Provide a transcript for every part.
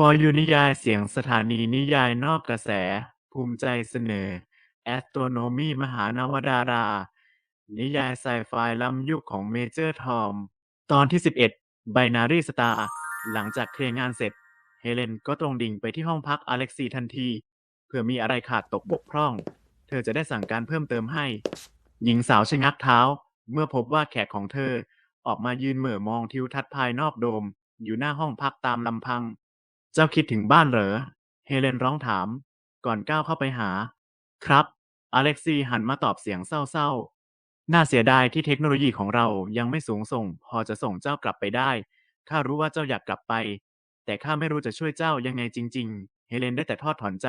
For You นิยายเสียงสถานีนิยายนอกกระแส ภูมิใจเสนอ Astronomy มหานวดารา นิยายไซไฟล้ำยุคของเมเจอร์ทอม ตอนที่ 11 Binary Star หลังจากเคลียร์งานเสร็จ เฮเลนก็ตรงดิ่งไปที่ห้องพักอเล็กซีทันที เพื่อมีอะไรขาดตกบกพร่อง เธอจะได้สั่งการเพิ่มเติมให้ หญิงสาวชะงักเท้า เมื่อพบว่าแขกของเธอออกมายืนเหม่อมองทิวทัศน์ภายนอกโดม อยู่หน้าห้องพักตามลำพัง เจ้าคิดถึงบ้านเหรอ เฮเลนร้องถาม ก่อนก้าวเข้าไปหา ครับ อเล็กซีหันมาตอบเสียงเศร้าๆ น่าเสียดายที่เทคโนโลยีของเรายังไม่สูงส่ง พอจะส่งเจ้ากลับไปได้ ข้ารู้ว่าเจ้าอยากกลับไป แต่ข้าไม่รู้จะช่วยเจ้ายังไงจริง ๆ เฮเลนได้แต่ทอดถอนใจ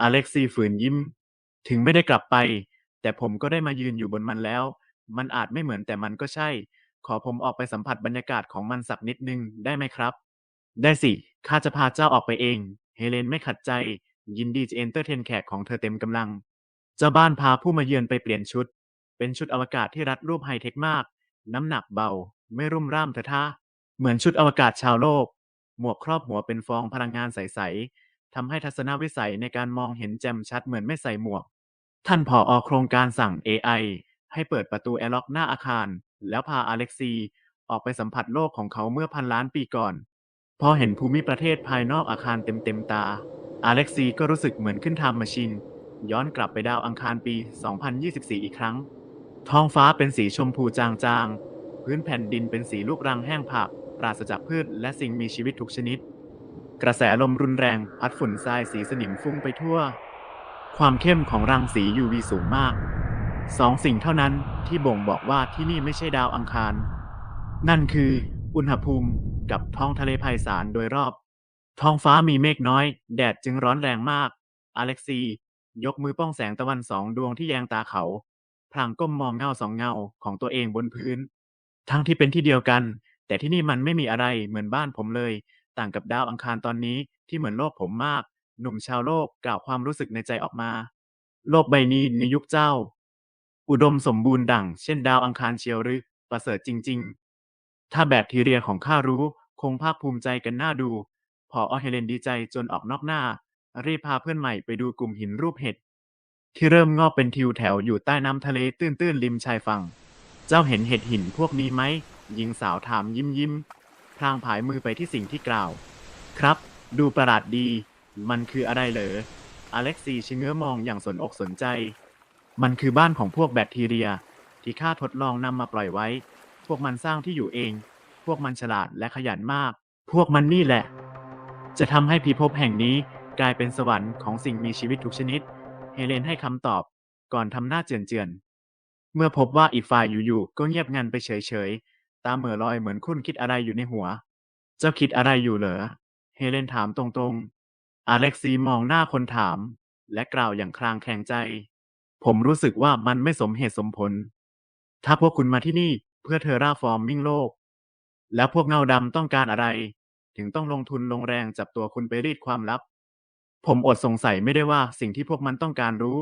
อเล็กซีฝืนยิ้ม ถึงไม่ได้กลับไป แต่ผมก็ได้มายืนอยู่บนมันแล้ว มันอาจไม่เหมือนแต่มันก็ใช่ ขอผมออกไปสัมผัสบรรยากาศของมันสักนิดนึงได้ไหมครับ ได้สิ ข้าจะพาเจ้าออกไปเอง เฮเลนไม่ขัดใจ ยินดีจะเอนเตอร์เทนแขกของเธอเต็มกำลัง เจ้าบ้านพาผู้มาเยือนไปเปลี่ยนชุด เป็นชุดอวกาศที่รัดรูปไฮเทคมาก น้ำหนักเบา ไม่รุ่มร่ามเถอะท่า เหมือนชุดอวกาศชาวโลก หมวกครอบหัวเป็นฟองพลังงานใสๆทำให้ทัศนวิสัยในการมองเห็นแจ่มชัดเหมือนไม่ใส่หมวก ท่านผออโครงการสั่ง AI ให้เปิดประตูแอร์ล็อกหน้าอาคาร แล้วพาอเล็กซี ออกไปสัมผัสโลกของเขาเมื่อพันล้านปีก่อน พอเห็นภูมิประเทศภายนอกอาคารเต็มๆตาอเล็กซีก็รู้สึกเหมือนขึ้นทม์แมชชีนย้อนกลับไปดาวอังคารปี 2024 อีกครั้ง ท้องฟ้าเป็นสีชมพูจางๆ พื้นแผ่นดินเป็นสีลูกรังแห้งผากปราศจากพืชและสิ่งมีชีวิตทุกชนิด กระแสลมรุนแรงพัดฝุ่นทรายสีสนิมฟุ้งไปทั่ว ความเข้มของรังสี UV สูงมาก สองสิ่งเท่านั้นที่บ่งบอกว่าที่นี่ไม่ใช่ดาวอังคาร นั่นคือ อุณหภูมิกับท้องทะเลไพศาลโดยรอบ ท้องฟ้ามีเมฆน้อย แดดจึงร้อนแรงมาก อเล็กซียกมือป้องแสงตะวันสองดวงที่แยงตาเขา พลางก้มมองเงาสองเงาของตัวเองบนพื้น ทั้งที่เป็นที่เดียวกัน แต่ที่นี่มันไม่มีอะไรเหมือนบ้านผมเลย ต่างกับดาวอังคารตอนนี้ที่เหมือนโลกผมมาก หนุ่มชาวโลกกล่าวความรู้สึกในใจออกมา โลกใบนี้ในยุคเจ้า อุดมสมบูรณ์ดั่ง เช่นดาวอังคารเชียวหรือประเสริฐจริง ถ้าแบคทีเรียของข้ารู้ คงภาคภูมิใจกันน่าดู พออเฮเลนดีใจจนออกนอกหน้า รีบพาเพื่อนใหม่ไปดูกลุ่มหินรูปเห็ด ที่เริ่มงอกเป็นทิวแถวอยู่ใต้น้ำทะเลตื้นๆริมชายฝั่ง เจ้าเห็นเห็ดหินพวกนี้ไหม หญิงสาวถามยิ้มยิ้มพลางผายมือไปที่สิ่งที่กล่าว ครับ ดูประหลาดดี มันคืออะไรเหรอ อเล็กซีชะเง้อมองอย่างสนอกสนใจ มันคือบ้านของพวกแบคทีเรีย ที่ข้าทดลองนำมาปล่อยไว้ วกมันสร้างที่อยู่เอง พวกมันฉลาดและขยันมาก พวกมันนี่แหละ จะทำให้พิภพแห่งนี้กลายเป็นสวรรค์ของสิ่งมีชีวิตทุกชนิด เฮเลนให้คำตอบก่อนทำหน้าเจือนๆ เมื่อพบว่าอีกฝ่ายอยู่ๆ ก็เงียบงันไปเฉยๆ ตาเหม่อลอยเหมือนคุ้นคิดอะไรอยู่ในหัว เจ้าคิดอะไรอยู่เหรอ เฮเลนถามตรงๆ อเล็กซีมองหน้าคนถาม และกล่าวอย่างคลางแข็งใจ ผมรู้สึกว่ามันไม่สมเหตุสมผล ถ้าพวกคุณมาที่นี่ เพื่อเทอร่าฟอร์มมิ่งโลก แล้วพวกเงาดำต้องการอะไร ถึงต้องลงทุนลงแรงจับตัวคุณไปรีดความลับ ผมอดสงสัยไม่ได้ว่าสิ่งที่พวกมันต้องการรู้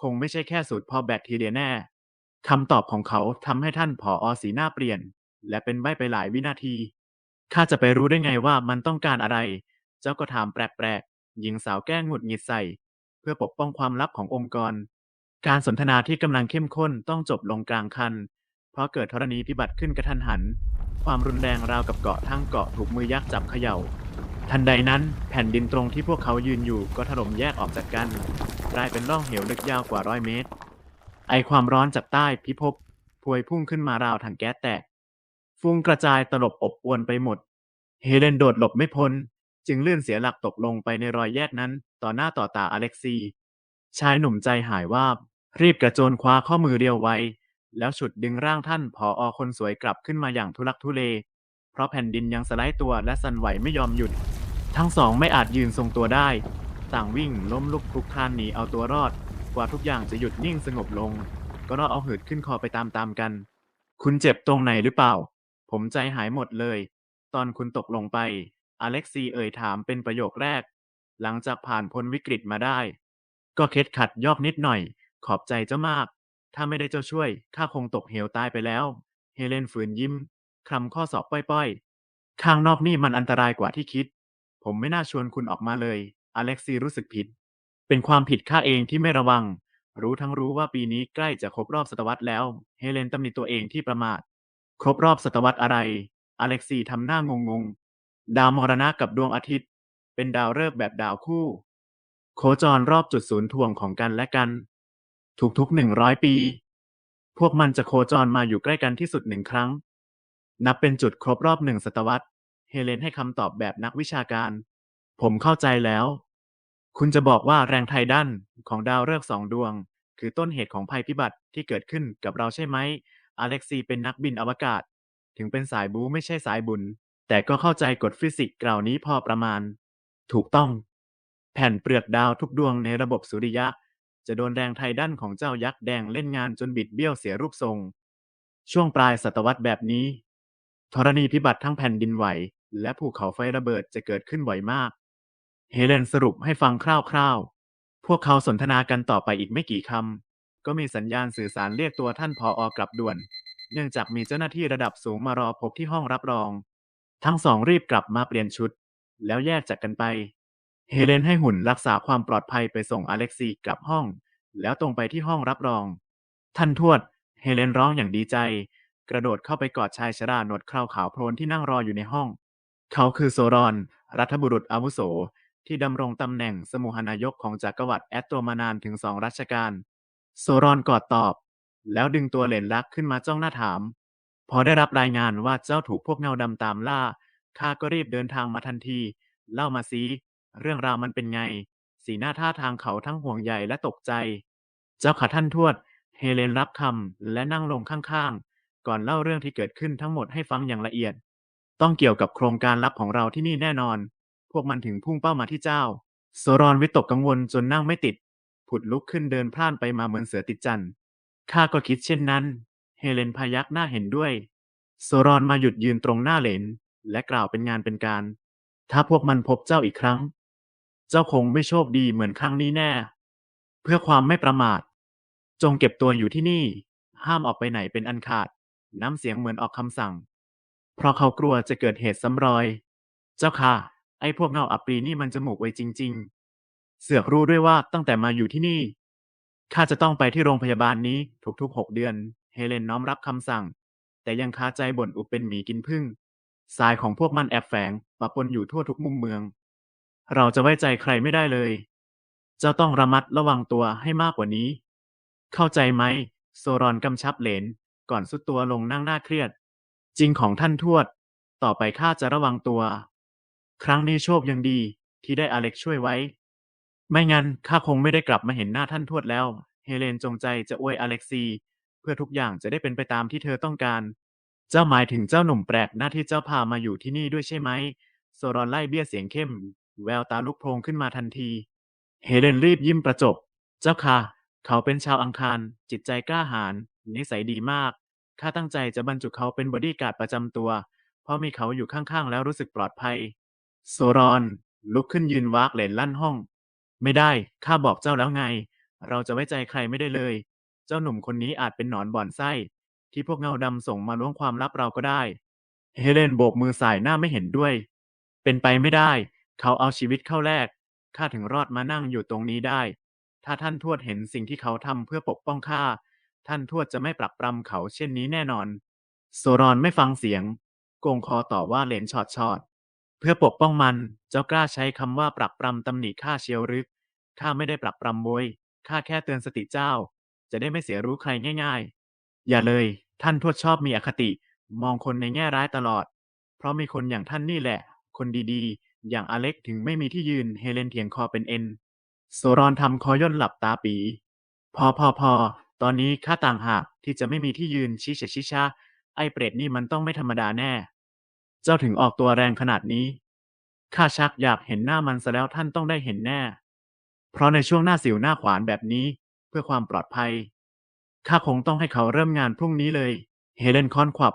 คงไม่ใช่แค่สูตรพอแบคทีเรียแน่คำตอบของเขาทำให้ท่านผออสีหน้าเปลี่ยน และเป็นใบไปหลายวินาทีข้าจะไปรู้ได้ไงว่ามันต้องการอะไร เจ้าก็ถามแปลกๆหญิงสาวแก้งหงุดหงิดใส่ เพื่อปกป้องความลับขององค์กร การสนทนาที่กำลังเข้มข้นต้องจบลงกลางคัน เพราะเกิดธรณีพิบัติขึ้นกระทันหัน ความรุนแรงราวกับเกาะทั้งเกาะถูกมือยักษ์จับเขย่า ทันใดนั้นแผ่นดินตรงที่พวกเขายืนอยู่ก็ถล่มแยกออกจากกัน กลายเป็นร่องเหวลึกยาวกว่าร้อยเมตร ไอความร้อนจากใต้พิภพพวยพุ่งขึ้นมาราวถังแก๊สแตก ฟุ้งกระจายตลบอบอวนไปหมด เฮเลนโดดหลบไม่พ้น จึงเลื่อนเสียหลักตกลงไปในรอยแยกนั้น ต่อหน้าต่อตาอเล็กซี ชายหนุ่มใจหายวาบรีบกระโจนคว้าข้อมือเรียวไว้ แล้วฉุดดึงร่างท่านผออคนสวยกลับขึ้นมาอย่างทุลักทุเล เพราะแผ่นดินยังสไลด์ตัวและสั่นไหวไม่ยอมหยุด ทั้งสองไม่อาจยืนทรงตัวได้ ต่างวิ่งล้มลุกคลุกคลานหนีเอาตัวรอด กว่าทุกอย่างจะหยุดนิ่งสงบลง ก็รอดเอาหืดขึ้นคอไปตามๆกัน คุณเจ็บตรงไหนหรือเปล่า ผมใจหายหมดเลย ตอนคุณตกลงไป อเล็กซีเอ่ยถามเป็นประโยคแรก หลังจากผ่านพ้นวิกฤตมาได้ ก็เคล็ดขัดยอกนิดหน่อย ขอบใจเจ้ามาก ถ้าไม่ได้เจ้าช่วย ข้าคงตกเหวตายไปแล้ว เฮเลนฝืนยิ้ม คลำข้อศอกป้อยๆ ข้างนอกนี่มันอันตรายกว่าที่คิด ผมไม่น่าชวนคุณออกมาเลย อเล็กซีรู้สึกผิด เป็นความผิดข้าเองที่ไม่ระวัง รู้ทั้งรู้ว่าปีนี้ใกล้จะครบรอบศตวรรษแล้ว เฮเลนตำหนิตัวเองที่ประมาท ครบรอบศตวรรษอะไร อเล็กซีทำหน้างงงๆ ดาวมรณะกับดวงอาทิตย์ เป็นดาวฤกษ์แบบดาวคู่ โคจรรอบจุดศูนย์ถ่วงของกันและกัน ทุกๆหนึ่งร้อยปี พวกมันจะโคจรมาอยู่ใกล้กันที่สุดหนึ่งครั้ง นับเป็นจุดครบรอบหนึ่งศตวรรษ เฮเลนให้คำตอบแบบนักวิชาการ ผมเข้าใจแล้ว คุณจะบอกว่าแรงไทดันของดาวฤกษ์สองดวง คือต้นเหตุของภัยพิบัติที่เกิดขึ้นกับเราใช่ไหม อเล็กซีเป็นนักบินอวกาศ ถึงเป็นสายบูไม่ใช่สายบุญ แต่ก็เข้าใจกฎฟิสิกส์กล่าวนี้พอประมาณ ถูกต้อง แผ่นเปลือกดาวทุกดวงในระบบสุริยะ จะโดนแรงไทยดันของเจ้ายักษ์แดงเล่นงานจนบิดเบี้ยวเสียรูปทรง ช่วงปลายศตวรรษแบบนี้ ธรณีพิบัติทั้งแผ่นดินไหว และภูเขาไฟระเบิดจะเกิดขึ้นบ่อยมาก เฮเลนสรุปให้ฟังคร่าวๆ พวกเขาสนทนากันต่อไปอีกไม่กี่คำ ก็มีสัญญาณสื่อสารเรียกตัวท่านพออกลับด่วน เนื่องจากมีเจ้าหน้าที่ระดับสูงมารอพบที่ห้องรับรอง ทั้งสองรีบกลับมาเปลี่ยนชุด แล้วแยกจากกันไป เฮเลนให้หุ่นรักษาความปลอดภัยไปส่งอเล็กซีกลับห้อง แล้วตรงไปที่ห้องรับรอง ท่านทวด เฮเลนร้องอย่างดีใจ กระโดดเข้าไปกอดชายชราหนวดเคราขาวโพลนที่นั่งรออยู่ในห้อง เขาคือโซรอน รัฐบุรุษอาวุโส ที่ดำรงตำแหน่งสมุหนายกของจักรวรรดิแอตโตมานานถึงสองรัชกาลโซรอนกอดตอบ แล้วดึงตัวเหลนลักขึ้นมาจ้องหน้าถาม พอได้รับรายงานว่าเจ้าถูกพวกเงาดำตามล่าข้าก็รีบเดินทางมาทันที เล่ามาสิ เรื่องราวมันเป็นไง สีหน้าท่าทางเขาทั้งห่วงใยและตกใจ เจ้าค่ะท่านทวด เฮเลนรับคำและนั่งลงข้างๆ ก่อนเล่าเรื่องที่เกิดขึ้นทั้งหมดให้ฟังอย่างละเอียด ต้องเกี่ยวกับโครงการลับของเราที่นี่แน่นอน พวกมันถึงพุ่งเป้ามาที่เจ้าโซรอนวิตกกังวลจนนั่งไม่ติด ผุดลุกขึ้นเดินพล่านไปมาเหมือนเสือติดจันทร์ข้าก็คิดเช่นนั้น เฮเลนพยักหน้าเห็นด้วยโซรอนมาหยุดยืนตรงหน้าเหลนและกล่าวเป็นงานเป็นการ ถ้าพวกมันพบเจ้าอีกครั้ง เจ้าคงไม่โชคดีเหมือนครั้งนี้แน่ เพื่อความไม่ประมาท จงเก็บตัวอยู่ที่นี่ ห้ามออกไปไหนเป็นอันขาด น้ำเสียงเหมือนออกคำสั่ง เพราะเขากลัวจะเกิดเหตุซ้ำรอย เจ้าค่ะ ไอ้พวกเงาอับปรีนี่มันจมูกไวจริง ๆ เสือกรู้ด้วยว่าตั้งแต่มาอยู่ที่นี่ข้าจะต้องไปที่โรงพยาบาลนี้ทุกๆหกเดือน เฮเลนน้อมรับคำสั่ง แต่ยังคาใจบ่นอุบเป็นหมีกินผึ้งสายของพวกมันแอบแฝงปะปนอยู่ทั่วทุกมุมเมือง เราจะไว้ใจใครไม่ได้เลย เจ้าต้องระมัดระวังตัวให้มากกว่านี้ เข้าใจไหม โซรอนกำชับเหลน ก่อนสุดตัวลงนั่งหน้าเครียด จริงของท่านทวด ต่อไปข้าจะระวังตัว ครั้งนี้โชคยังดีที่ได้อเล็กช่วยไว้ ไม่งั้นข้าคงไม่ได้กลับมาเห็นหน้าท่านทวดแล้ว เฮเลนจงใจจะอวยอเล็กซี เพื่อทุกอย่างจะได้เป็นไปตามที่เธอต้องการ เจ้าหมายถึงเจ้าหนุ่มแปลกหน้าที่เจ้าพามาอยู่ที่นี่ด้วยใช่ไหม โซรอนไล่เบี้ยเสียงเข้ม แววตาลุกโพลงขึ้นมาทันที เฮเลนรีบยิ้มประจบ เจ้าค่ะ เขาเป็นชาวอังคาร จิตใจกล้าหาญนิสัยดีมาก ข้าตั้งใจจะบรรจุเขาเป็นบอดี้การ์ดประจำตัว เพราะมีเขาอยู่ข้างๆแล้วรู้สึกปลอดภัย โซรอน ลุกขึ้นยืนวากเหลนลั่นห้อง ไม่ได้ ข้าบอกเจ้าแล้วไง เราจะไว้ใจใครไม่ได้เลย เจ้าหนุ่มคนนี้อาจเป็นหนอนบ่อนไส้ ที่พวกเงาดำส่งมาล้วงความลับเราก็ได้ เฮเลนโบกมือสายหน้าไม่เห็นด้วย เป็นไปไม่ได้ เขาเอาชีวิตเข้าแลกข้าถึงรอดมานั่งอยู่ตรงนี้ได้ ถ้าท่านทวดเห็นสิ่งที่เขาทำเพื่อปกป้องข้า ท่านทวดจะไม่ปรับปรำเขาเช่นนี้แน่นอน โซรอนไม่ฟังเสียงโกงคอต่อว่าเหลนชอดชอด เพื่อปกป้องมัน เจ้ากล้าใช้คำว่าปรับปรำตำหนิข้าเชียวหรือข้าไม่ได้ปรับปรำโวยข้าแค่เตือนสติเจ้า จะได้ไม่เสียรู้ใครง่าย ๆ อย่าเลย ท่านทวดชอบมีอคติ มองคนในแง่ร้ายตลอด เพราะมีคนอย่างท่านนี่แหละ คนดีๆ อย่างอเล็กถึงไม่มีที่ยืนเฮเลนเถียงคอเป็นเอ็นโซรอนทำคอย่นหลับตาปี พอพอพอตอนนี้ข้าต่างหากที่จะไม่มีที่ยืนชิเฉชิชะไอ้เปรตนี่มันต้องไม่ธรรมดาแน่ เจ้าถึงออกตัวแรงขนาดนี้ข้าชักอยากเห็นหน้ามันซะแล้วท่านต้องได้เห็นแน่ เพราะในช่วงหน้าสิวหน้าขวานแบบนี้ เพื่อความปลอดภัยข้าคงต้องให้เขาเริ่มงานพรุ่งนี้เลย เฮเลนคอนขวับ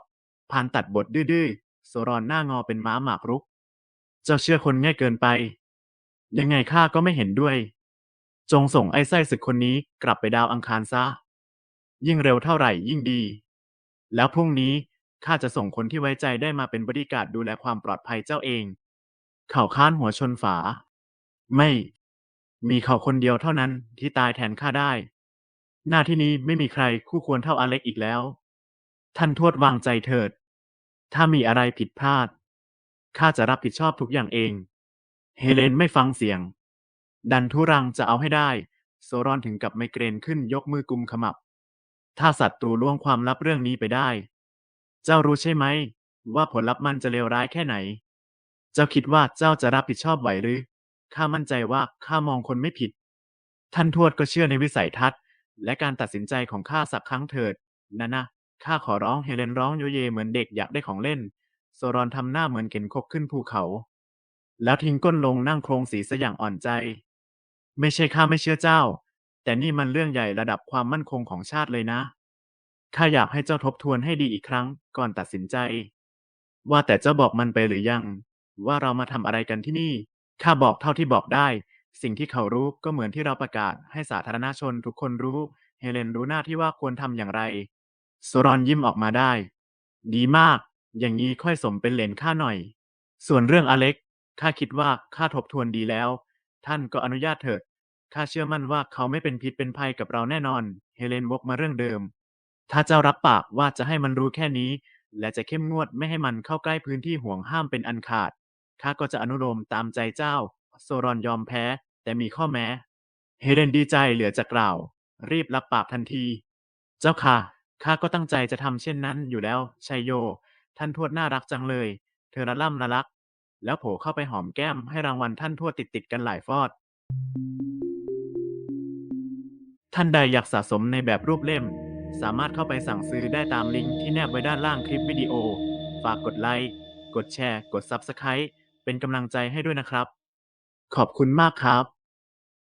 พานตัดบทดื้อๆโซรอนหน้างอเป็นม้าหมากรุก เจ้าเชื่อคนง่ายเกินไป ยังไงข้าก็ไม่เห็นด้วย จงส่งไอ้ไส้ศึกคนนี้กลับไปดาวอังคารซะ ยิ่งเร็วเท่าไหร่ยิ่งดี แล้วพรุ่งนี้ข้าจะส่งคนที่ไว้ใจได้มาเป็นบริการดูแลความปลอดภัยเจ้าเอง เข่าค้านหัวชนฝา ไม่ มีเขาคนเดียวเท่านั้นที่ตายแทนข้าได้ หน้าที่นี้ไม่มีใครคู่ควรเท่าอเล็กอีกแล้ว ท่านทวดวางใจเถิด ถ้ามีอะไรผิดพลาด ข้าจะรับผิดชอบทุกอย่างเอง เฮเลนไม่ฟังเสียง ดันทุรังจะเอาให้ได้ โซรอนถึงกับไมเกรนขึ้นยกมือกุมขมับ ถ้าศัตรูล่วงความลับเรื่องนี้ไปได้ เจ้ารู้ใช่ไหม ว่าผลลัพธ์มันจะเลวร้ายแค่ไหน เจ้าคิดว่าเจ้าจะรับผิดชอบไหวหรือ ข้ามั่นใจว่าข้ามองคนไม่ผิด ท่านทวดก็เชื่อในวิสัยทัศน์ และการตัดสินใจของข้าสักครั้งเถิดนะนะข้าขอร้องเฮเลนร้องโยเยเหมือนเด็กอยากได้ของเล่น โซรอนทำหน้าเหมือนเข็นคบขึ้นภูเขา แล้วทิ้งก้นลงนั่งโครงศีรษะอย่างอ่อนใจ ไม่ใช่ข้าไม่เชื่อเจ้า แต่นี่มันเรื่องใหญ่ระดับความมั่นคงของชาติเลยนะข้าอยากให้เจ้าทบทวนให้ดีอีกครั้งก่อนตัดสินใจ ว่าแต่เจ้าบอกมันไปหรือยัง ว่าเรามาทำอะไรกันที่นี่ข้าบอกเท่าที่บอกได้ สิ่งที่เขารู้ก็เหมือนที่เราประกาศให้สาธารณชนทุกคนรู้ เฮเลนรู้หน้าที่ว่าควรทำอย่างไรโซรอนยิ้มออกมาได้ ดีมาก อย่างนี้ค่อยสมเป็นเหลนข้าหน่อย ส่วนเรื่องอเล็กข้าคิดว่าข้าทบทวนดีแล้ว ท่านก็อนุญาตเถิดข้าเชื่อมั่นว่าเขาไม่เป็นพิษเป็นภัยกับเราแน่นอน เฮเลนวกมาเรื่องเดิม ถ้าเจ้ารับปากว่าจะให้มันรู้แค่นี้ และจะเข้มงวดไม่ให้มันเข้าใกล้พื้นที่ห่วงห้ามเป็นอันขาดข้าก็จะอนุโลมตามใจเจ้า โซรอนยอมแพ้ แต่มีข้อแม้ เฮเลนดีใจเหลือจะกล่าว รีบรับปากทันที เจ้าค่ะข้าก็ตั้งใจจะทำเช่นนั้นอยู่แล้วชัยโย ท่านทวดน่ารักจังเลย เธอละล่ำละลัก แล้วโผล่เข้าไปหอมแก้มให้รางวัลท่านทวดติดๆกันหลายฟอด ท่านใดอยากสะสมในแบบรูปเล่ม สามารถเข้าไปสั่งซื้อได้ตามลิงก์ที่แนบไว้ด้านล่างคลิปวิดีโอ ฝากกดไลค์ กดแชร์ กด Subscribe เป็นกำลังใจให้ด้วยนะครับ ขอบคุณมากครับ